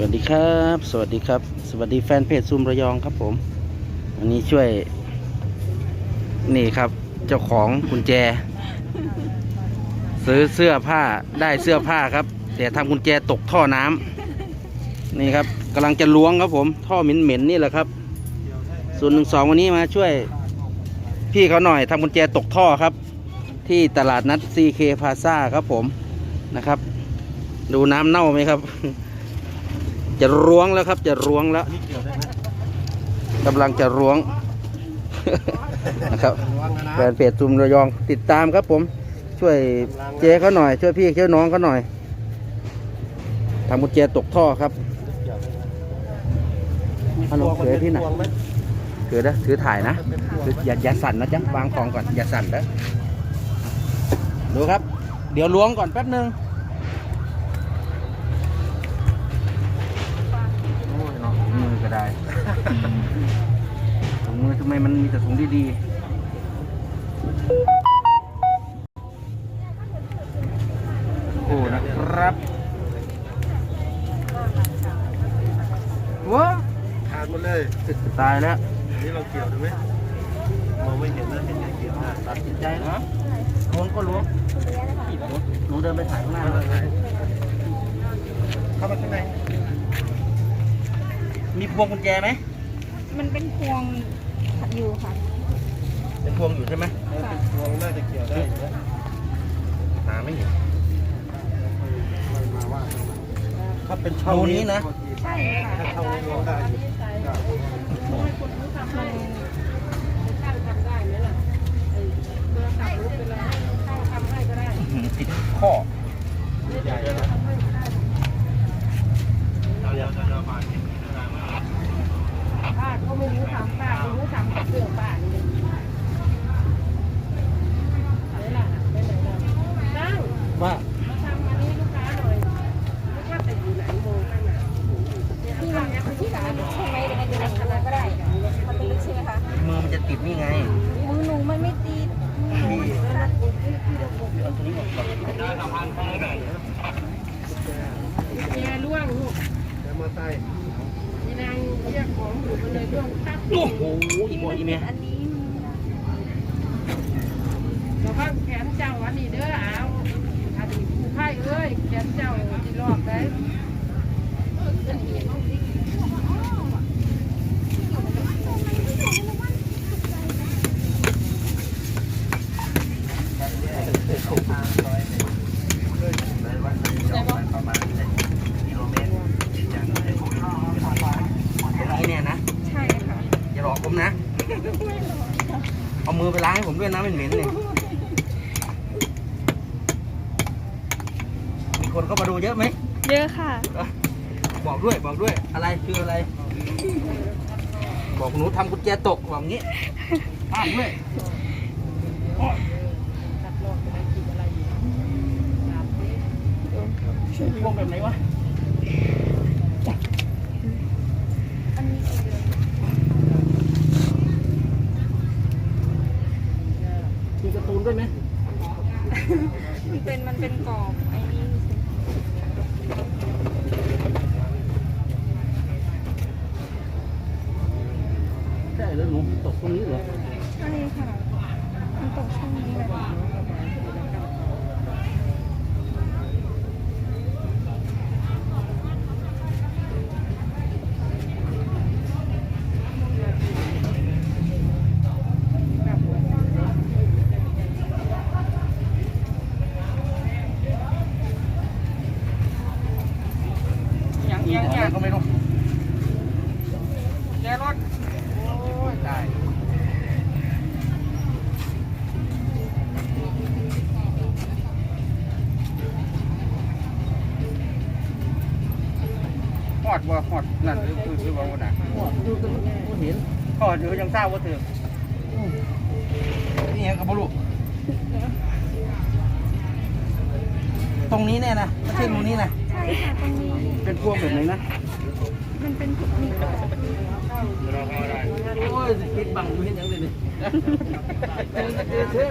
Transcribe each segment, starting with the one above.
สวัสดีครับ สวัสดีครับ สวัสดีแฟนเพจซูมระยองครับผม วันนี้ช่วย นี่ครับเจ้าของกุญแจ ซื้อเสื้อผ้าได้เสื้อผ้าครับ แต่ทำกุญแจตกท่อน้ำนี่ครับกำลังจะล้วงครับผม ท่อเหม็นๆนี่แหละครับส่วนหนึ่งสองวันนี้มาช่วย พี่เขาหน่อยทำกุญแจตกท่อครับ ที่ตลาดนัด CK Plaza ครับผมนะครับ ดูน้ำเน่าไหมครับ จะร้วงแล้วครับ จะร้วงแล้วกำลังจะร้วงนะครับแฟนเพจซุมระยองติดตามครับผม ช่วยเจ๊เขาหน่อย ช่วยพี่ช่วยน้องเขาหน่อยทำกุญแจตกท่อครับฮัลโหลเสือพี่หน่อยเสือนะถือถ่ายนะถืออย่าอย่าสั่นนะจ๊ะวางของก่อนอย่าสั่นนะดูครับ เดี๋ยวล้วงก่อนแป๊บนึง ก็ได้ ถุงมือทำไมมันมีแต่ถุงดีๆโอ้นะครับว้าขาดหมดเลย ตายแล้ว นี่เราเกี่ยวได้ไหมมองไม่เห็นนะเป็นไงเกี่ยวนะตัดสินใจนะล้วงก็ล้วงหนูเดินไปถ่ายข้างหน้าเลยเข้ามาข้างใน มีพวงกุญแจไหมมันเป็นพวงอยู่ค่ะ เป็นพวงอยู่ใช่ไหมเออเป็นพวงน่าจะเกี่ยวได้อยู่นะหาไม่เห็นมาว่าถ้าเป็นช่องนี้นะใช่ค่ะถ้าเข้านี้มองได้อยู่ติดข้อ ใหญ่นะเดี๋ยวจะมา ป้าเขาไม่รู้ทำป้าเขารู้ทำกับเสื้อป้านี่อะไรล่ะไปไหนล่ะนั่ง ว่า มาทำอันนี้ลูกค้าหน่อยลูกค้าแต่อยู่ไหนโมกันน่ะที่มันที่ร้านใช่ไหมเดี๋ยวเดี๋ยวทำอะไรก็ได้มันเป็นลึกใช่ไหมคะ มือมันจะติดนี่ไง มือหนูมันไม่ติดมือหนูมันรัด เอาตัวนี้ออกก่อน เมียล่วงลูก เดี๋ยวมาใส่ มีนางเรียกของอยู่มันเลยล่วงตัด โอ้โหอีโมอีเมีย อันนี้เราก็แขนเจ้าอันนี้เด้อเอาอันนี้ผู้ไพ่เอ้ยแขนเจ้าที่รอบได้ นี่เนี่ยนะ ใช่ค่ะ อย่าหลอกผมนะ เอามือไปล้างให้ผมด้วยนะเหม็นๆเนี่ยมี คนเข้ามาดูเยอะไหมเยอะค่ะ บอกด้วยบอกด้วยอะไรคืออะไร บอกหนูทำกุญแจตกบอกงี้อ้าวด้วยโอ๊ยพวกแบบไหนวะมีการ์ตูนด้วยไหม มันเป็นมันเป็นกรอบไอ้นี่ ใช่แล้วหนูตกตรงนี้เหรอใช่ค่ะมันตกช่วงนี้แหละ อดว่าหอดนั่นคือคือคือว่าวันน่ะหอดอยู่ตรงนี้เห็นหอดอยู่ยังทราบว่าถึงนี่ยังกับบลูกตรงนี้แน่นะไม่ใช่ตรงนี้นะใช่ค่ะตรงนี้เป็นพวงแบบไหนนะมันเป็นพวกนี้กรอบโอ้ยปิดบังอยู่เห็นยังเลยนี่เจอเจอเชื่อ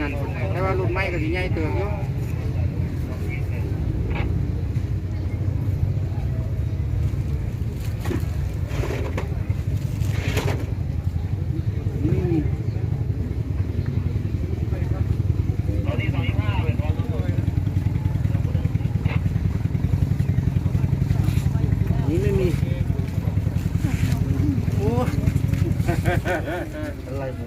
งานคนไหนแต่ว่ารถไม่ก็สิใหญ่เติมอยู่ นี่ไม่มี โอ้อะไรบุ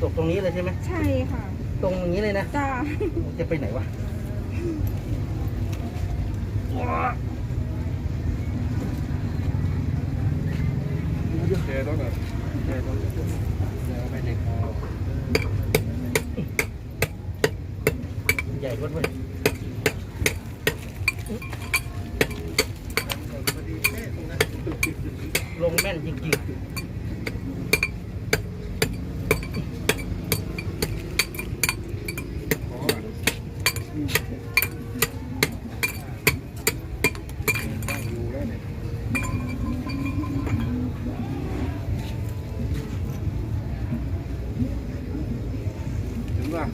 ตกต รงนี้เลยใช่ไหมใช่ค่ะตรงนี้เลยนะจ้าจะไปไหนวะเจรถอะเจรถเดี๋ยวไปเด็กเอาใหญ่กว่าด้วย ถึงว่า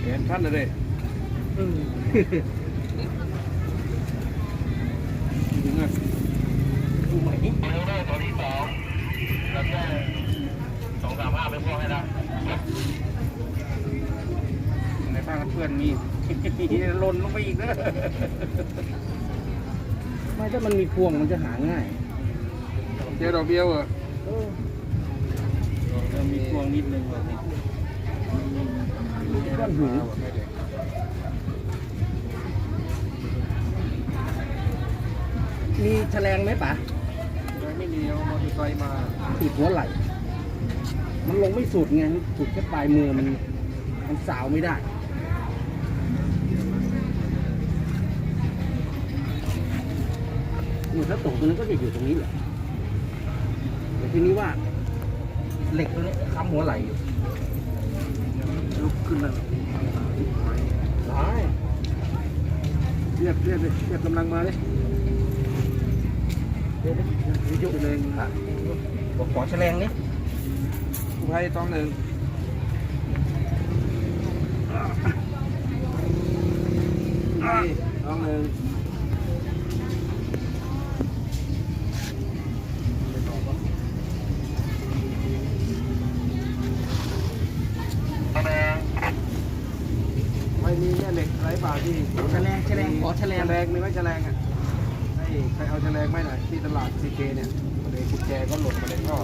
แขนท่านเลยถึงอะดูใหม่นี่ในบ้านเพื่อนมีหล่นลงไปอีกเด้อ ไม่ถ้ามันมีพวงมันจะหาง่ายเจอดอกเบี้ยวเหรอเออเรามีพวงนิดนึงแบบนี้ก้อนหินมีแฉลงไหมป๋าไม่มีเอามอเตอร์ไซค์มาติดหัวไหล่ มันลงไม่สุดไงมันสุดแค่ปลายมือมัน มันสาวไม่ได้ นี่ถ้าตกตรงนั้นก็จะอยู่ตรงนี้แหละแต่ทีนี้ว่า เหล็กตัวนี้ค้ำหัวไหลอยู่ลุกขึ้นแล้วได้เรียกเรียกเลยเรียกกำลังมาเลยเดี๋ยวยวเดี๋ยวยกเลยอะบอกขอแฉลงนี่ผู้ภัยต้องหนึ่งต้องหนึ่ง แฉลงไหมหน่อยที่ตลาดซีเคเนี่ยประเด็นกุญแจก็หล่นมาเลยก็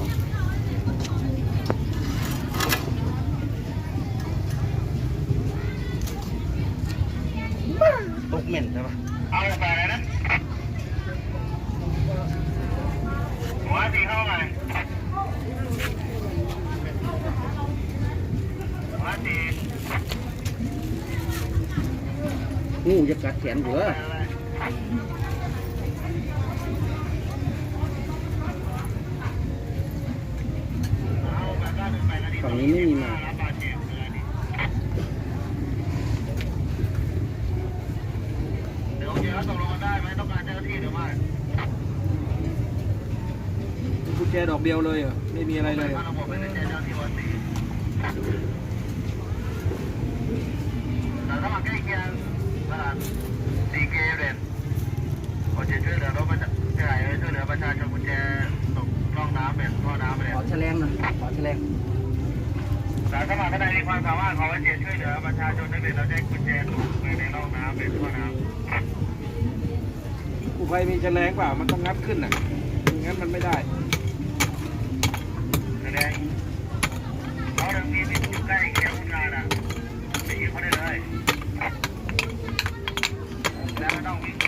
ตกเหม็นใช่ปะเอาไปนะหัวสีเข้ามาหัวสีงูจะกัดแขนเหรอฝั่งนี้ไม่มีมา เดี๋ยวเดี๋ยวตกลงกันได้ไหมต้องการเจ้าหน้าที่หรือไม่กุญแจจดอกเดียวเลยเหรอไม่มีอะไรเลยเหรอระบบเป็นกุญแจเจ้าที่วัดสี่แต่ถ้ามาใกล้เคียงตลาดซีเกเรนผมจะช่วยเหลือรถประชาช่วยเหลือประชาชนกุญแจตกร่องน้ำเป็นท่อน้ำไปเลยขอแฉลงหน่อยขอแฉลงแต่ถ้ามาท่านใดมีความสามารถขอให้เจช่วยเหลือประชาชนนักเรียนเราแจ้งกุญแจตกไปในร่องน้ำเป็นท่อน้ำกูภัยมีแฉลงเปล่ามันต้องงัดขึ้นอะไม่งั้นมันไม่ได้ Now I don't need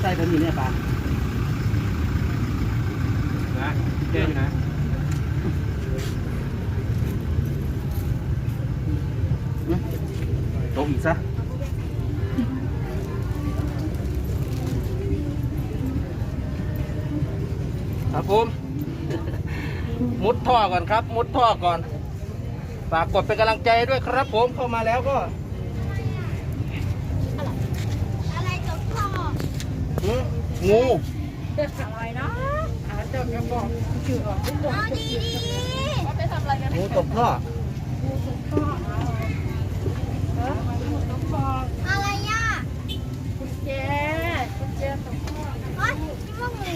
มดรถมอเตอร์ไซค์ผมอยู่เนี่ยป่ะนะเจ๊นะตกอีกซะครับผม มุดท่อก่อนครับ มุดท่อก่อน ฝากกดเป็นกำลังใจด้วยครับผมเข้ามาแล้วก็ อะไรตกท่อ หืม งูอะไรนะอาจจะกระบอกชื่อออกทุกคนดีดีว่าไปทำอะไรกันงูตกท่ออะไรย่ากุญแจกุญแจตกท่ออ๋อคิดว่างู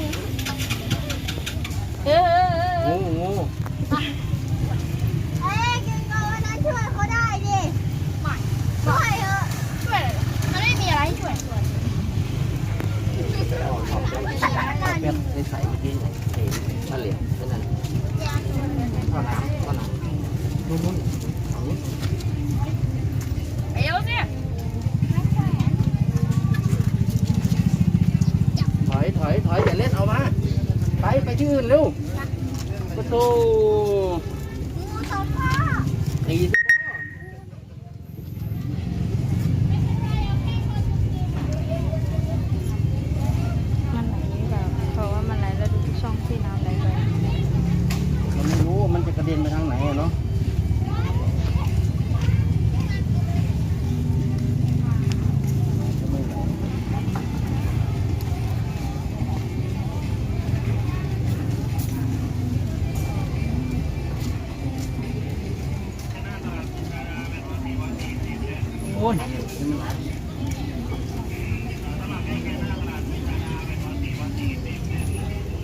เอองูงู เอ้ยกินก่อนนะช่วยเขาได้ดิไม่ช่วยเถอะช่วยมันไม่มีอะไรให้ช่วยช่วย แบบในใส่เมื่อกี้เนี่ยเห็นมาเหลี่ยมแค่นั้นท่อน้ำท่อน้ำนู่นนู่นฝั่งนู้นเอวสิถอยถอยถอยอย่าเล่นเอามา ไปไปที่อื่นเร็วประตู อ้ย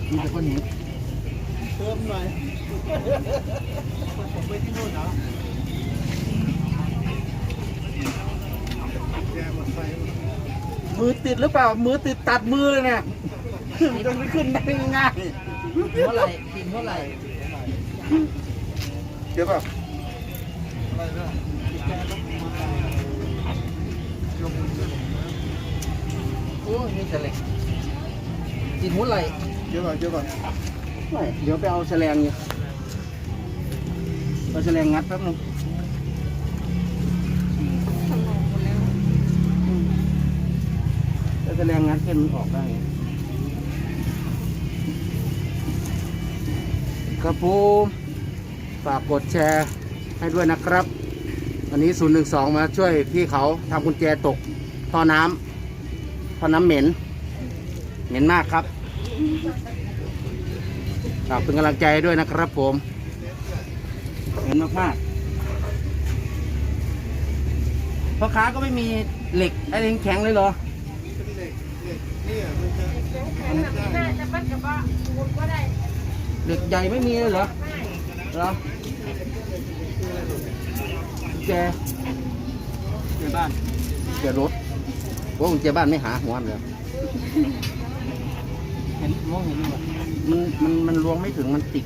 มีแต่คนเห็นเติมหน่อยผมไปที่นู่นเหรอมือติดหรือเปล่า มือติดตัดมือเลยเนี่ยมันจะไม่ขึ้นได้ง่ายเท่าไหร่กินเท่าไหร่เดี๋ยวป่ะ โอ้ยมีแต่เหล็กกินหัวไหล่เดี๋ยวก่อนเดี๋ยวก่อนไม่เดี๋ยวไปเอาแฉลงอยู่เอาแฉลงงัดแป๊บนึงอืมเอาแฉลงงัดขึ้นออกได้ครับผมฝากกดแชร์ให้ด้วยนะครับ วันนี้ 012 มาช่วยพี่เขาทำกุญแจตกท่อน้ำ ท่อน้ำเหม็น เหม็นมากครับฝากเป็นกำลังใจด้วยนะครับผมเหม็นมากๆพ่อค้าก็ไม่มีเหล็กอะไรแข็งเลยเหรอเหล็กใหญ่ไม่มีเลยเหรอเหรอกุญแจเจบ้านกุญแจรถ โอ้กุญแจบ้านไม่หาหัวมันเลยเห็นมองเห็นไหมมันมันมันลวงไม่ถึงมันติด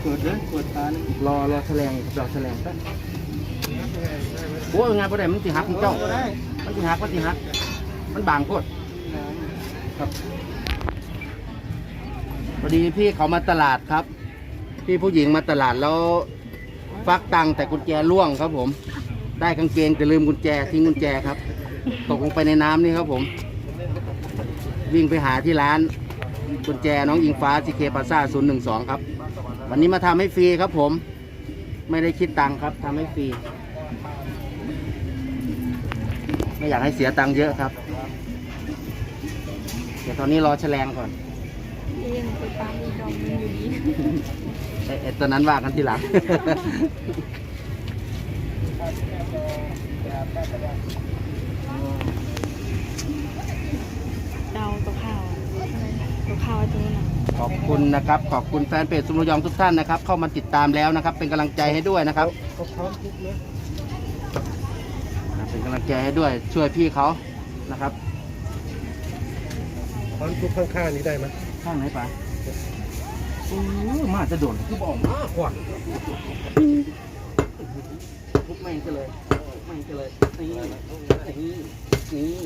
เปิดเลยเปิดตาหนึ่งรอรอแฉลงรอแฉลงแป๊บโอ้ยงานประเดี๋ยวมันสิหักของเจ้าได้มันสิหักมันสิหัก มันบางโคตรครับพอดีพี่เขามาตลาดครับ พี่ผู้หญิงมาตลาดแล้วฟักตังค์แต่กุญแจล่วงครับผม ได้กางเกงแต่ลืมกุญแจทิ้งกุญแจครับ ตกลงไปในน้ำนี่ครับผม วิ่งไปหาที่ร้านกุญแจน้องอิงฟ้าซีเคปาซ่า012ครับ วันนี้มาทำให้ฟรีครับผม ไม่ได้คิดตังค์ครับทำให้ฟรี ไม่อยากให้เสียตังค์เยอะครับ เดี๋ยวตอนนี้รอแฉลงก่อนที่ยังไปตามีดองอยู่ดีไอ้ไอ้ตอนนั้นว่ากันทีหลัง เดาตัวข้าวอะไรนะตัวข้าวไอ้ตัวนั้นน่ะขอบคุณนะครับ ขอบคุณแฟนเพจสุมรยองทุกท่านนะครับ เข้ามาติดตามแล้วนะครับ เป็นกำลังใจให้ด้วยนะครับเขาพร้อมทุกเลยเป็นกำลังใจให้ด้วยช่วยพี่เขานะครับ พร้อมทุกข้างๆนี้ได้ไหมข้างไหนปะโอ้มาจะโดนคือบอกมาขวัญทุบแม่งกันเลยทุบแม่งกันเลยนี่นี่นี่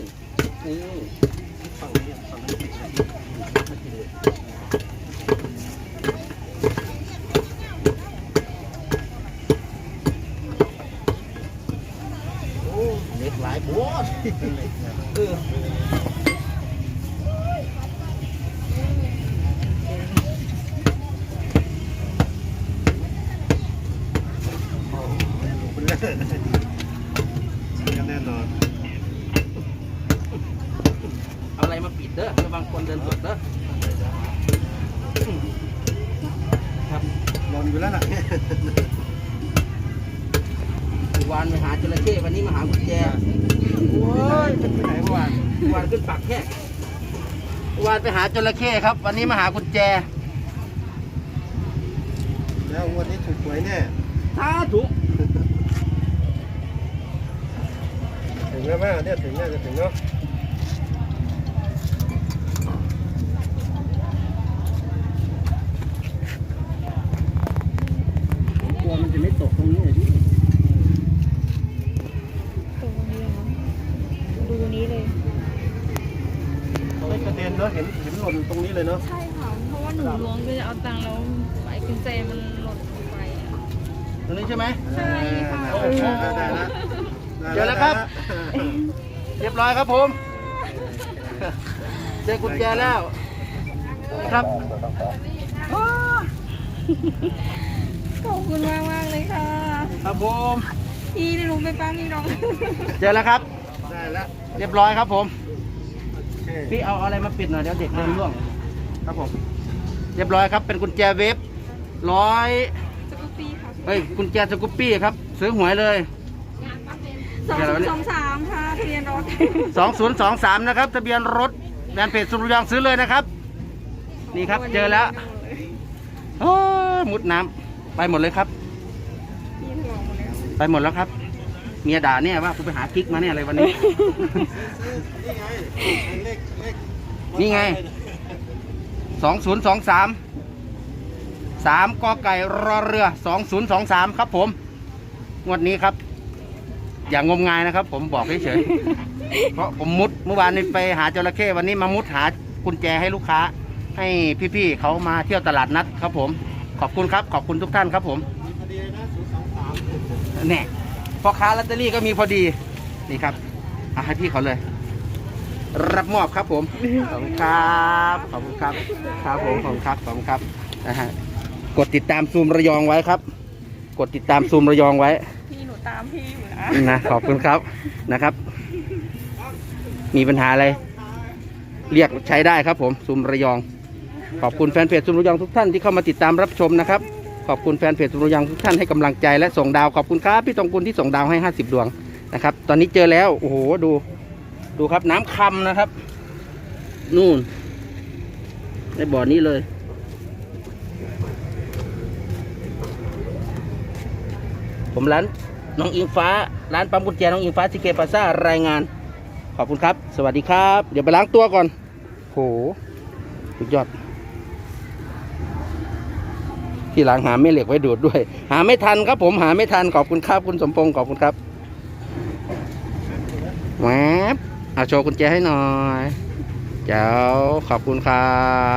นี่ฝั่งนี้ฝั่งนี้โอ้เล็กหลายโบดเออ แน่นอน เอาอะไรมาปิดเด้อระวังคนเดินสวนเด้อครับ นอนอยู่แล้ วน่ะวานไปหาจระเข้วันนี้มาหากุญแจโอ้ยไปไหนเมื่อวานวานขึ้นปากแค่วานไปหาจระเข้ครับ วันนี้มาหากุญแจ แล้ววันนี้ถูกหวยแน่สาธุถึงแล้วแม่เนี่ยถึงเนี่ยจะถึงเนาะ เด็นเนาะเห็นเห็นหล่นตรงนี้เลยเนาะใช่ค่ะ เพราะว่าหนูล้วงก็จะเอาตังค์แล้วไอ้กุญแจมันหล่นลงไปอะตรงนี้ใช่ไหมใช่ค่ะโอ้โหได้แล้วเจอแล้วครับ เรียบร้อยครับผมเจอกุญแจแล้วครับขอบคุณมากมากๆเลยค่ะ ครับผมพี่ได้รู้ไปป้าพี่น้อง เจอแล้วครับ ได้แล้ว เรียบร้อยครับผมโอเค พี่เอาอะไรมาปิดหน่อยเดี๋ยวเด็กเดินร่วง ครับผม เรียบร้อยครับ เป็นกุญแจเวฟร้อยสกูปปี้ค่ะเฮ้ยกุญแจสกุปปี้ครับ ซื้อหวยเลย สองสองสามค่ะทะเบียนรถ2023 นะครับ ทะเบียนรถแฟนเพจสุรุยองซื้อเลยนะครับ นี่ครับเจอแล้วโอ้ยมุดน้ำไปหมดเลยครับ พี่ถลอกหมดแล้ว ไปหมดแล้วครับ เมียด่าเนี่ยว่ากูไปหากิ๊กมาเนี่ยอะไรวันนี้นี่ไงเลขเลขนี่ไง สองศูนย์สองสาม สามกอไก่รอเรือสองศูนย์สองสามครับผม งวดนี้ครับ อย่างงมงายนะครับ ผมบอกเฉยๆ เพราะผมมุดเมื่อวานนี้ไปหาจระเข้วันนี้มามุดหากุญแจให้ลูกค้า ให้พี่ๆเขามาเที่ยวตลาดนัดครับผม ขอบคุณครับ ขอบคุณทุกท่านครับผมมีพอดีเลยนะศูนย์สองสามแน่ พ่อค้าลอตเตอรี่ก็มีพอดีนี่ครับเอาให้พี่เขาเลย รับมอบครับผมขอบคุณครับขอบคุณครับครับผมขอบคุณครับขอบคุณครับนะฮะกดติดตามซูมระยองไว้ครับ กดติดตามซูมระยองไว้พี่หนูตามพี่อยู่นะนะขอบคุณครับนะครับ มีปัญหาอะไรเรียกใช้ได้ครับผมซูมระยอง ขอบคุณแฟนเพจซูมระยองทุกท่านที่เข้ามาติดตามรับชมนะครับ ขอบคุณแฟนเพจซูมระยองทุกท่านให้กำลังใจและส่งดาวขอบคุณครับพี่ตรงกุลที่ส่งดาวให้ 50 ดวงนะครับ ตอนนี้เจอแล้วโอ้โหดู ดูครับน้ำคำนะครับ นู่นในบ่อนี้เลย ผมร้านน้องอิงฟ้า ร้านปั๊มกุญแจน้องอิงฟ้าซีเคปาซ่ารายงาน ขอบคุณครับ สวัสดีครับ เดี๋ยวไปล้างตัวก่อนโหสุดยอด ทีหลังหาแม่เหล็กไว้ดูดด้วย หาไม่ทันครับผมหาไม่ทันขอบคุณครับคุณสมพงศ์ขอบคุณครับแหวบเอาโชว์กุญแจให้หน่อย เจ้าขอบคุณครับ